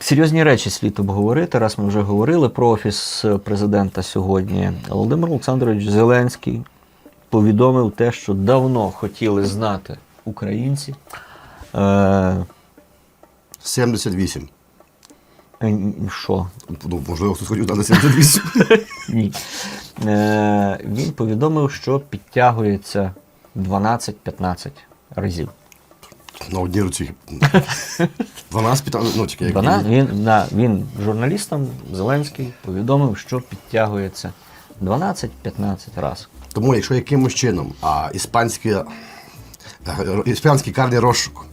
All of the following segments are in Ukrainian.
Серйозні речі слід обговорити. Раз ми вже говорили про офіс президента сьогодні. Володимир Олександрович Зеленський повідомив те, що давно хотіли знати українці. Е, 78. е, що? Ну, можливо, хтось хотів дати 78. Ні. Е, він повідомив, що підтягується 12-15 разів. На одній руці. 12 15, ну тільки як. 12, він, на, він журналістам Зеленський повідомив, що підтягується 12-15 разів. Тому, якщо якимось чином а, іспанський, е, іспанський карний розшук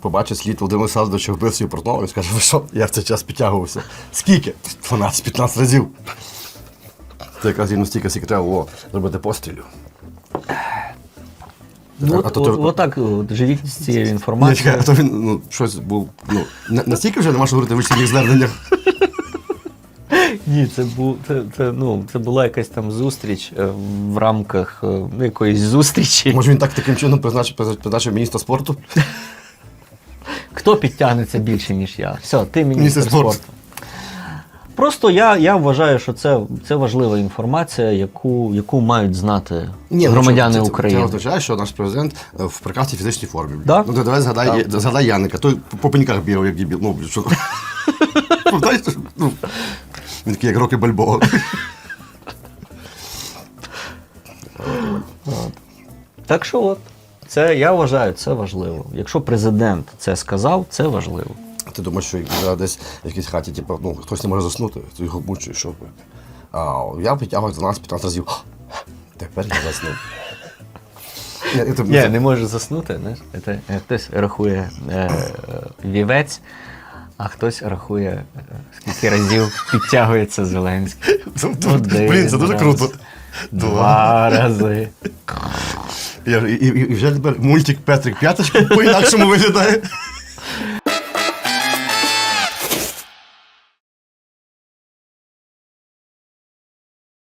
побачить слід Володимира Садовича вбивцю Портнова, він скаже, ви що, я в цей час підтягувався. Скільки? 12-15 разів. Це якраз рівно стільки, скільки треба було зробити пострілю. Ну, А от, то от, ти- отак от, живіть з цією Ні, інформацією. чекай, а то він ну, щось був. Ну, на- настільки вже нема що говорити в вичерпних зверненнях. Ні, це, був, це, це, ну, це була якась там зустріч е, в рамках е, ну, якоїсь зустрічі. Може він так таким чином призначив, призначив міністра спорту? Хто підтягнеться більше, ніж я? Все, ти міністр Міністр спорту. спорту. Просто я, я вважаю, що це, це важлива інформація, яку, яку мають знати Ні, ну, громадяни це- України. Це означає, що наш президент е, в прекрасній фізичній формі. Да. Ну, давай згадай, згадай Яника, той по- пеньках бігав, як дебіл. Ну, що. Ну, він такий, як роки Бальбоа. Так що от, це, я вважаю, це важливо. Якщо президент це сказав, це важливо. Ти думаєш, що зараз десь в якійсь хаті, типу, ну, хтось не може заснути, то його мучує, що робити. А я підтягую 12-15 разів. Тепер я заснув. Ні, це- Ні, не може заснути. Знаєш? Це, хтось рахує е, е, вівець, а хтось рахує, е, скільки разів підтягується Зеленський. Один Блін, це дуже раз, круто. Два рази. Я, і, і, і вже тепер мультик Петрик П'яточка по-інакшому виглядає.